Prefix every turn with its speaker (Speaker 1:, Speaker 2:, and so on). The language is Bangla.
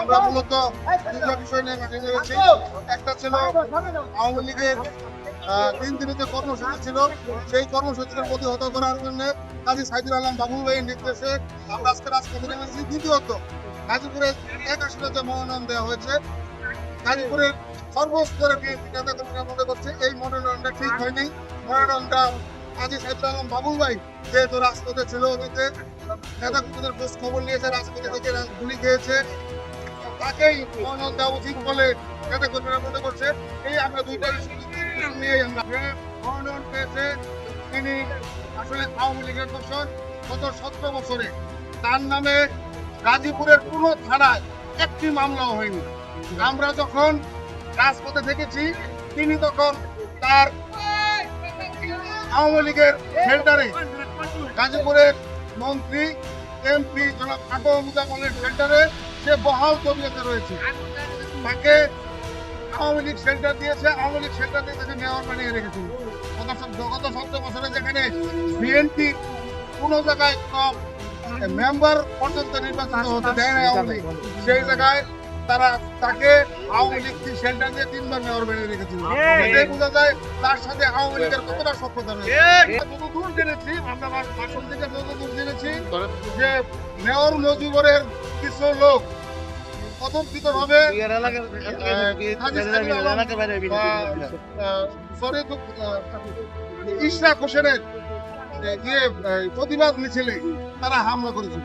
Speaker 1: আমরা একটা ছিল আওয়ামী লীগের তিন দিনের যে কর্মসূচি ছিল। সেই কর্মসূচিকে প্রতিহত করার জন্য কাজী সাইদুল আলম বাবুল ভাইয়ের নির্দেশে আমরা আজকে রাজপথে নেমেছি। দ্বিতীয়ত গাজীপুরের এক মনোনয়ন দেওয়া হয়েছে। গাজীপুরের সর্বস্তরে বিএনপি নেতা কর্মীরা মনে করছে এই মনোনয়নটা ঠিক হয়নি। মনোনয়নটা কাজী সাইদুল আলম বাবুল ভাই যেহেতু রাজপথে ছিল ওনাতে নেতা কর্মীদের খোঁজ খবর নিয়েছে, রাজপথে থেকে গুলি খেয়েছে। তাকেই মনোনয়ন দেওয়া উচিত বলে নেতা কর্মীরা মনে করছে। এই আমরা দুইটা issue নিয়ে আমরা মনোনয়ন পেয়েছে, তিনি আসলে আওয়ামী লীগের দোষর, গত সতেরো বছরে। তার নামে গাজীপুরের কোনো থানায় একটি মামলাও হয়নি। আমরা যখন রাজপথে থেকেছি তিনি তখন তার আওয়ামী লীগের শেল্টারে গাজীপুরের মন্ত্রী, এমপি জনাব আকবর মুজাফরের শেল্টারে সে বহাল তবিয়তে রয়েছে। তাকে আওয়ামী লীগ সেন্টার দিয়েছে, আওয়ামী লীগ সেন্টার দিয়ে তাকে মেয়র বানিয়ে রেখেছিল গত সতেরো বছরে যেখানে বিএনপি কোনো জায়গায় মেম্বার পর্যন্ত নির্বাচিত হতে দেয় না আওয়ামী লীগ। সেই জায়গায় তারা তাকে আওয়ামী লীগ সেন্টার দিয়ে তিনবার মেয়র বেড়ে রেখেছিল। এটাই বোঝা যায় তার সাথে আওয়ামী লীগের কতটা সক্ষতা রয়েছে। যতদূর জেনেছি আমরা ভাষণ থেকে যতদূর জেনেছি যে মেয়র মজুবরের কিছু লোক কথিত ভাবে ইশরাক হোসেনের ইয়ে, প্রতিবাদ মিছিলে তারা হামলা করেছিল।